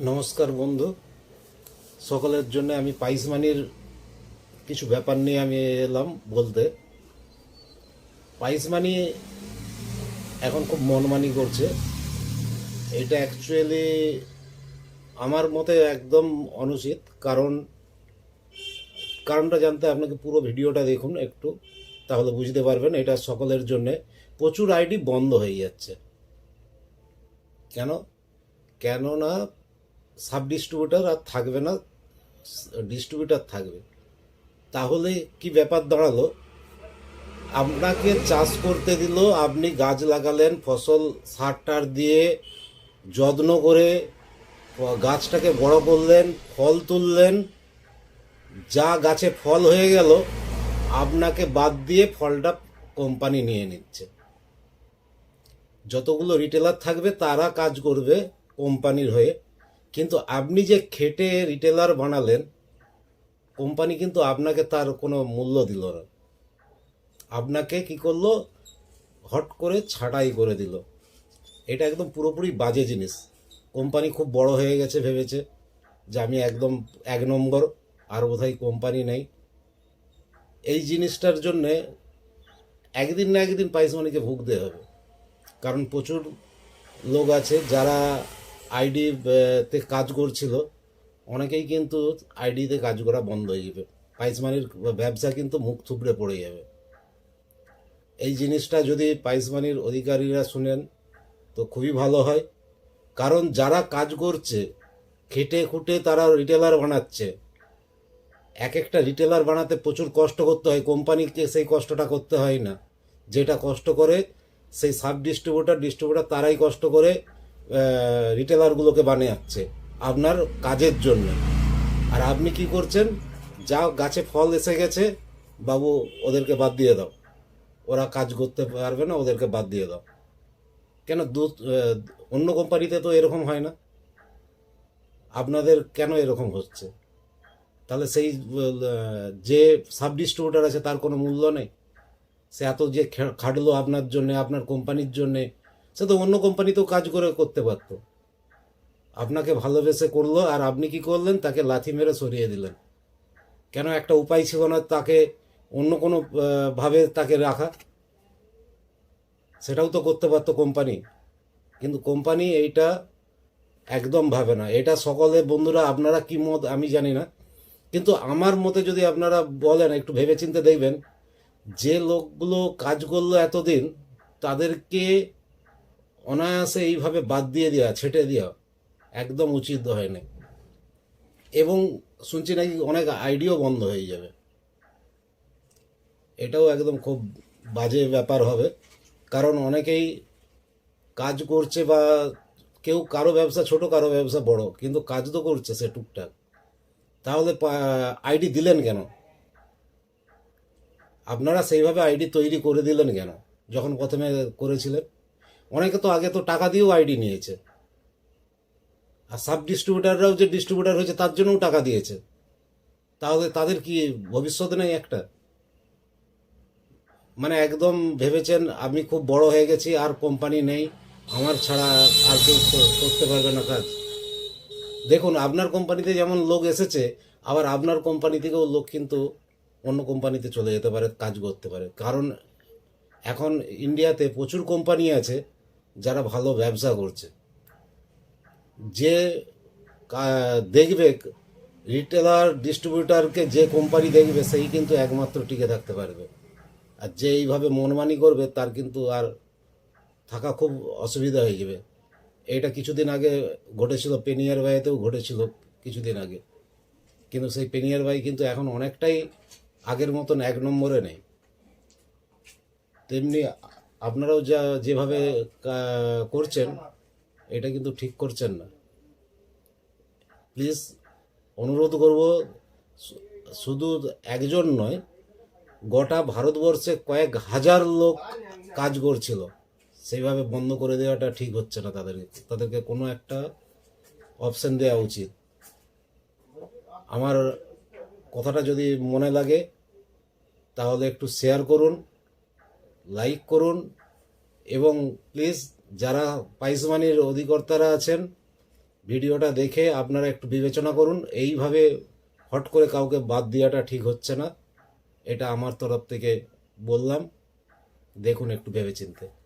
নমস্কার বন্ধু। সকলের জন্য আমি পাইসমানির কিছু ব্যাপার নিয়ে আমি এলাম বলতে। পাইসমানি এখন খুব মনমানি করছে। এটা অ্যাকচুয়ালি আমার মতে একদম অনুচিত। কারণ, কারণটা জানতে আপনাকে পুরো ভিডিওটা দেখুন একটু, তাহলে বুঝতে পারবেন এটা সকলের জন্যে প্রচুর আইডি বন্ধ হয়ে যাচ্ছে। কেন? কেননা সাব ডিস্ট্রিবিউটার আর থাকবে না, ডিস্ট্রিবিউটার থাকবে। তাহলে কি ব্যাপার দাঁড়াল? আপনাকে চাষ করতে দিল, আপনি গাছ লাগালেন, ফসল সার টার দিয়ে যত্ন করে গাছটাকে বড় করলেন, ফল তুললেন, যা গাছে ফল হয়ে গেল, আপনাকে বাদ দিয়ে ফলটা কোম্পানি নিয়ে নিচ্ছে। যতগুলো রিটেলার থাকবে, তারা কাজ করবে কোম্পানির হয়ে। কিন্তু আপনি যে খেটে রিটেলার বানালেন কোম্পানি কিন্তু আপনাকে তার কোনো মূল্য দিল না। আপনাকে কি করল? হট করে ছাঁটাই করে দিল। এটা একদম পুরোপুরি বাজে জিনিস। কোম্পানি খুব বড় হয়ে গেছে ভেবেছে যে আমি একদম এক নম্বর, আর বোধহয় কোম্পানি নেই। এই জিনিসটার জন্যে একদিন না একদিন পাইসমানিকে ভুগতে হবে। কারণ প্রচুর লোক আছে যারা আইডি তে কাজ করছিল। অনেকেই কিন্তু আইডিতে কাজ করা বন্ধ হয়ে যাবে। পাইসমানির ব্যবসা কিন্তু মুখ থুবড়ে পড়ে যাবে। এই জিনিসটা যদি পাইসমানির অধিকারীরা শুনেন, তো খুবই ভালো হয়। কারণ যারা কাজ করছে, খেটে খুটে তারা রিটেলার বানাচ্ছে। এক একটা রিটেলার বানাতে প্রচুর কষ্ট করতে হয়। কোম্পানিকে সেই কষ্টটা করতে হয় না। যেটা কষ্ট করে, সেই সাব ডিস্ট্রিবিউটার ডিস্ট্রিবিউটার তারাই কষ্ট করে রিটেলারগুলোকে বানাচ্ছে আপনার কাজের জন্য। আর আপনি কি করছেন? যা গাছে ফল এসে গেছে, বাবু, ওদেরকে বাদ দিয়ে দাও। ওরা কাজ করতে পারবে না, ওদেরকে বাদ দিয়ে দাও। কেন দুধ অন্য কোম্পানিতে তো এরকম হয় না। আপনাদের কেন এরকম হচ্ছে? তাহলে সেই যে সাব ডিস্ট্রিবিউটার আছে, তার কোনো মূল্য নেই? সে এত যে খাটলো আপনার জন্য, আপনার কোম্পানির জন্যে সে তো অন্য কোম্পানিতেও কাজ করে করতে পারতো। আপনাকে ভালোবেসে করল আর আপনি কি করলেন? তাকে লাথি মেরে সরিয়ে দিলেন। কেন একটা উপায় ছিল না তাকে অন্য কোনো ভাবে তাকে রাখা? সেটাও তো করতে পারতো কোম্পানি কিন্তু কোম্পানি এইটা একদম ভাবে না। এটা সকলে বন্ধুরা, আপনারা কি মত আমি জানি না। কিন্তু আমার মতে যদি আপনারা বলেন, একটু ভেবেচিন্তে দেখবেন, যে লোকগুলো কাজ করল এতদিন, তাদেরকে অনায়াসে এইভাবে বাদ দিয়ে দেওয়া ছেটে দেওয়া একদম উচিত হয় না এবং শুনছি নাকি অনেক আইডিও বন্ধ হয়ে যাবে। এটাও একদম খুব বাজে ব্যাপার হবে। কারণ অনেকেই কাজ করছে বা কেউ কারও ব্যবসা ছোট, কারও ব্যবসা বড়, কিন্তু কাজ তো করছে সে টুকটাক। তাহলে আইডি দিলেন কেন? আপনারা সেইভাবে আইডি তৈরি করে দিলেন কেন? যখন প্রথমে করেছিলেন? অনেকে তো আগে তো টাকা দিয়েও আইডি নিয়েছে। আর সাব ডিস্ট্রিবিউটাররাও যে ডিস্ট্রিবিউটার হয়েছে, তার জন্যও টাকা দিয়েছে। তাহলে তাদের কি ভবিষ্যৎ নেই একটা? মানে একদম ভেবেছেন, আমি খুব বড় হয়ে গেছি, আর কোম্পানি নেই, আমার ছাড়া আর কেউ করতে পারবে না কাজ। দেখুন, আপনার কোম্পানিতে যেমন লোক এসেছে, আবার আপনার কোম্পানি থেকেও লোক কিন্তু অন্য কোম্পানিতে চলে যেতে পারে, কাজ করতে পারে। কারণ এখন ইন্ডিয়াতে প্রচুর কোম্পানি আছে যারা ভালো ব্যবসা করছে। যে দেখবে রিটেলার ডিস্ট্রিবিউটারকে যে কোম্পানি দেখবে, সেই কিন্তু একমাত্র টিকে থাকতে পারবে। আর যে এইভাবে মনমানি করবে, তার কিন্তু আর থাকা খুব অসুবিধা হয়ে যাবে। এটা কিছুদিন আগে ঘটেছিল পেনিয়ার বাইতেও ঘটেছিল কিছুদিন আগে। কিন্তু সেই পেনিয়ার বাই কিন্তু এখন অনেকটাই আগের মতন এক নম্বরে নেই। তেমনি আপনারাও যা যেভাবে করছেন, এটা কিন্তু ঠিক করছেন না। প্লিজ অনুরোধ করব শুধু একজন নয়, গোটা ভারতবর্ষে কয়েক হাজার লোক কাজ করছিল। সেইভাবে বন্ধ করে দেওয়াটা ঠিক হচ্ছে না তাদেরকে। তাদেরকে কোনো একটা অপশন দেওয়া উচিত। আমার কথাটা যদি মনে লাগে, তাহলে একটু শেয়ার করুন। লাইক করুন এবং প্লিজ যারা পাইসমানির অধিকর্তারা আছেন, ভিডিওটা দেখে আপনারা একটু বিবেচনা করুন। এইভাবে হট করে কাউকে বাদ দেওয়াটা ঠিক হচ্ছে না। এটা আমার তরফ থেকে বললাম। দেখুন একটু ভেবেচিন্তে।